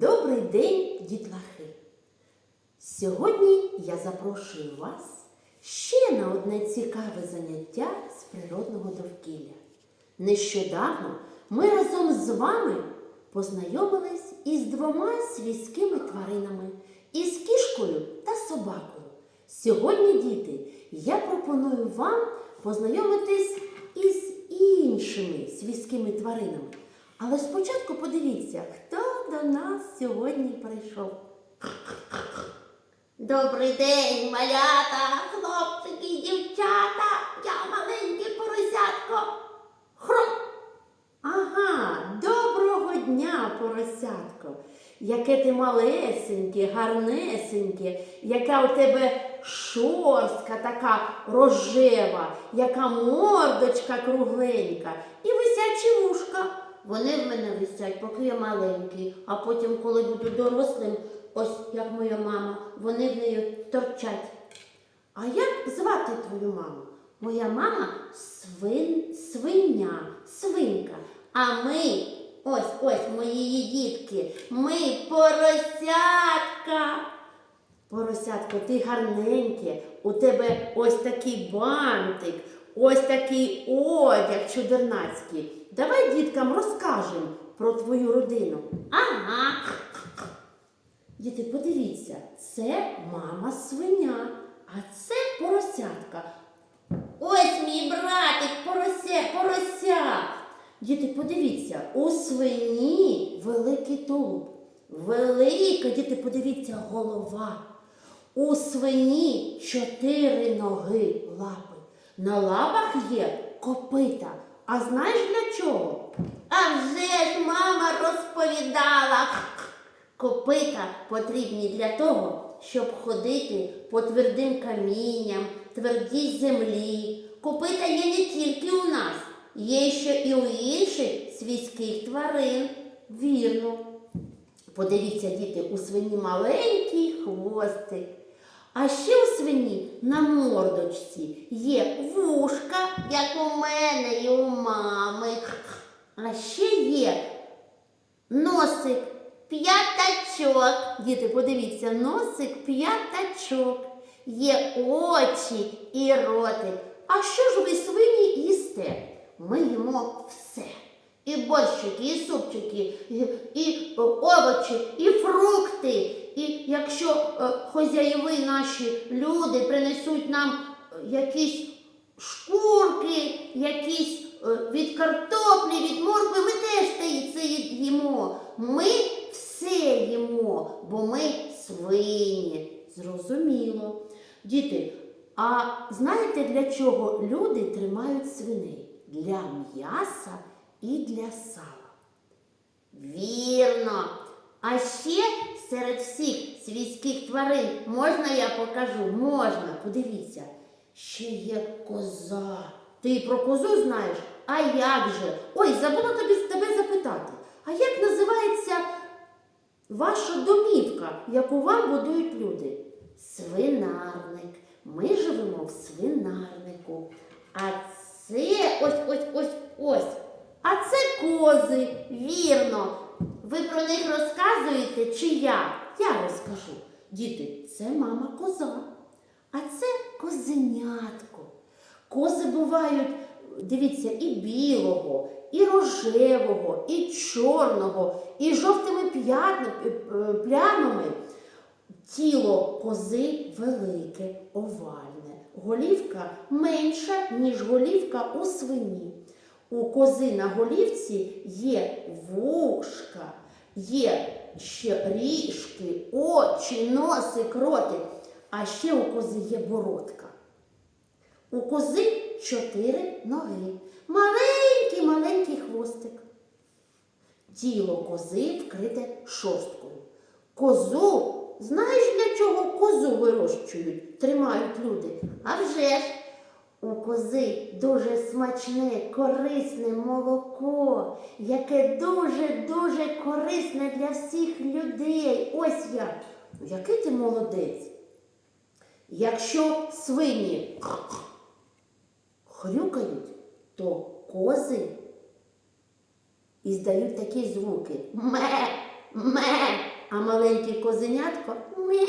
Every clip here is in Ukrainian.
Добрий день, дітлахи! Сьогодні я запрошую вас ще на одне цікаве заняття з природного довкілля. Нещодавно ми разом з вами познайомились із двома свійськими тваринами із кішкою та собакою. Сьогодні, діти, я пропоную вам познайомитись із іншими свійськими тваринами. Але спочатку подивіться, хто до нас сьогодні прийшов. Добрий день, малята, хлопчики, дівчата, я маленьке поросятко. Хрум. Ага, доброго дня, поросятко! Яке ти малесеньке, гарнесеньке, яка у тебе шорстка така рожева, яка мордочка кругленька і висячі вушка. Вони в мене висять, поки я маленький, а потім, коли буду дорослим, ось як моя мама, вони в неї торчать. А як звати твою маму? Моя мама свин, свиня, свинка. А ми, ось ось мої дітки, ми поросятка. Поросятко, ти гарненьке, у тебе ось такий бантик, ось такий одяг чудернацький. Давай діткам розкажемо про твою родину. Ага. Діти, подивіться, це мама свиня, а це поросятка. Ось мій братик, порося, порося. Діти, подивіться, у свині великий тулуб. Велика, діти, подивіться, голова. У свині чотири ноги лапи. На лапах є копита. А знаєш для чого? А вже ж мама розповідала. Копита потрібні для того, щоб ходити по твердим камінням, твердій землі. Копита є не тільки у нас, є ще і у інших свійських тварин. Вірно. Подивіться, діти, у свині маленький хвостик. А ще у свині на мордочці є вушка, Як у мене і у мами. а ще є носик. П'ятачок. Діти, подивіться, носик п'ятачок. Є очі і ротик. А що ж ви свині їсте? Ми їмо все. І борщики, і супчики, і, овочі, і фрукти. І якщо е, хозяєви наші люди принесуть нам е, якісь шкурки, якісь е, від картоплі, від моркви, ми теж це їмо. Ми все їмо, бо ми свині. Зрозуміло. Діти, а знаєте, для чого люди тримають свиней? Для м'яса і для сала. Вірно. А ще серед всіх свійських тварин можна я покажу? Можна, подивіться, ще є коза. Ти про козу знаєш? А як же? Ой, забула тобі тебе запитати. А як називається ваша домівка, яку вам будують люди? Свинарник. Ми живемо в свинарнику. А це ось ось ось ось. А це кози. Вірно. Ви про них розказуєте чи я? Я розкажу. Діти, це мама коза, а це козенятко. Кози бувають, дивіться, і білого, і рожевого, і чорного, і жовтими п'ятна- е. Тіло кози велике, овальне, голівка менша, ніж голівка у свині. У кози на голівці є вушка, є ще ріжки, очі, носик, ротик, а ще у кози є бородка. У кози чотири ноги, маленький маленький хвостик. Тіло кози вкрите шорсткою. Козу, знаєш, для чого козу вирощують, тримають люди? А вже ж. У кози дуже смачне, корисне молоко, яке дуже-дуже корисне для всіх людей. Ось як. Який ти молодець. Якщо свині хрюкають, то кози іздають такі звуки. Ме, ме, а маленьке козенятко ме,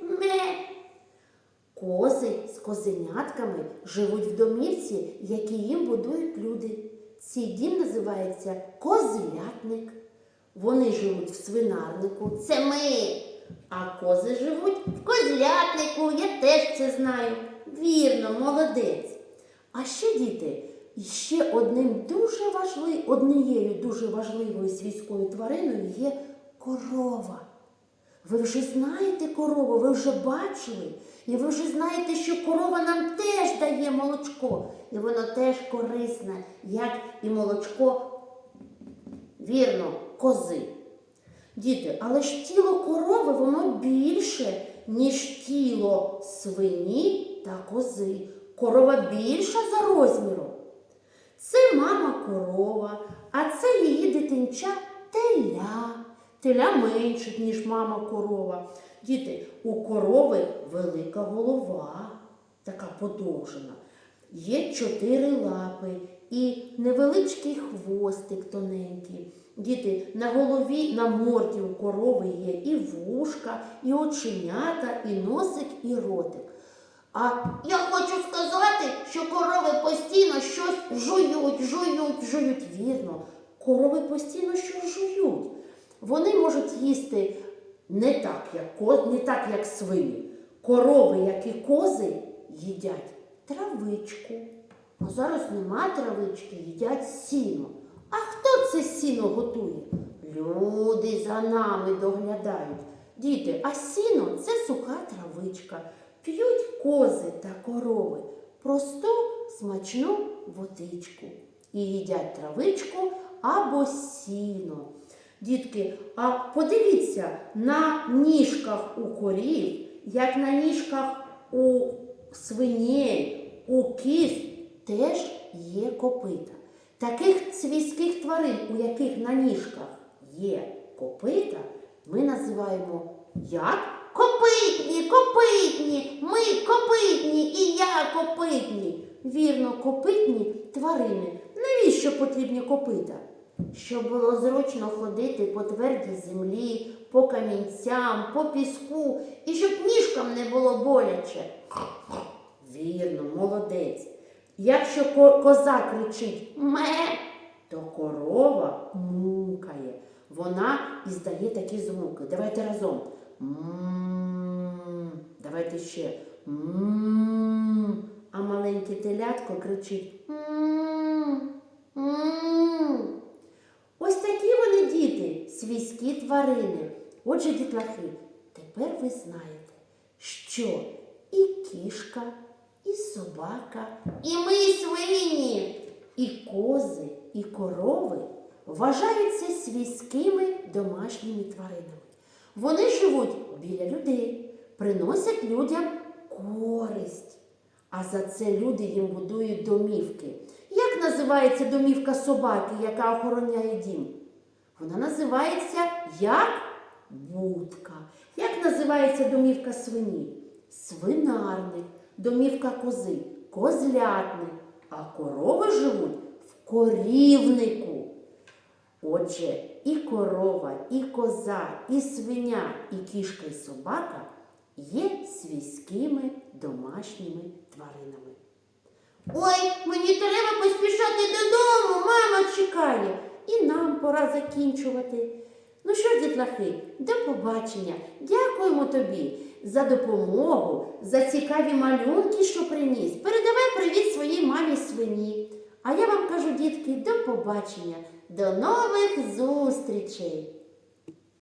ме. Кози з козенятками живуть в домівці, які їм будують люди. Цей дім називається козлятник. Вони живуть в свинарнику, Це ми. а кози живуть в козлятнику. Я теж це знаю. Вірно, молодець. А ще діти, ще одним дуже важли, однією дуже важливою свійською твариною є корова. Ви вже знаєте корову, ви вже бачили, і ви вже знаєте, що корова нам теж дає молочко, і воно теж корисне, як і молочко, вірно, кози. Діти, але ж тіло корови воно більше, ніж тіло свині та кози. Корова більша за розміром. Це мама корова, а це її дитинча теля. Теля менше, ніж мама корова. Діти, у корови велика голова, така подовжена. Є чотири лапи і невеличкий хвостик тоненький. Діти, на голові, на морді у корови є і вушка, і оченята, і носик, і ротик. А Я хочу сказати, що корови постійно щось жують, жують, жують. Вірно, корови постійно щось жують. Вони можуть їсти не так, як не так, як свині. Корови, як і кози, їдять травичку. А зараз нема травички, їдять сіно. А хто це сіно готує? Люди за нами доглядають. Діти, а сіно це суха травичка. П'ють кози та корови просту смачну водичку і їдять травичку або сіно. Дітки, а подивіться на ніжках у корів, як на ніжках у свиней, у кіз теж є копита. Таких свійських тварин, у яких на ніжках є копита, ми називаємо як? Копитні, копитні, ми копитні і я Копитні. Вірно, копитні тварини. Навіщо потрібні копита? Щоб було зручно ходити по твердій землі, по камінцям, по піску, і щоб ніжкам не було боляче. Вірно, молодець. Якщо ко- коза кричить ме, то корова мукає. Вона іздає такі звуки. Давайте разом. М. Давайте ще. М. А маленьке телятко кричить. М. М. Ось такі вони діти, свійські тварини. Отже, дітлахи, тепер ви знаєте, що і кішка, і собака, і ми свині. і кози, і корови вважаються свійськими домашніми тваринами. Вони живуть біля людей, приносять людям користь. А за це люди їм будують домівки. Як називається домівка собаки, яка охороняє дім? Вона називається як будка. Як називається домівка свині? Свинарник, домівка кози, козлятник, а корови живуть в корівнику. Отже, і корова, і коза, і свиня, і кішка, і собака є свійськими домашніми тваринами. Ой, мені треба поспішати додому, мама чекає. І нам пора закінчувати. Ну що дітлахи, до побачення. Дякуємо тобі за допомогу, за цікаві малюнки, що приніс. Передавай привіт своїй мамі свині. А я вам кажу, дітки, до побачення, до нових зустрічей!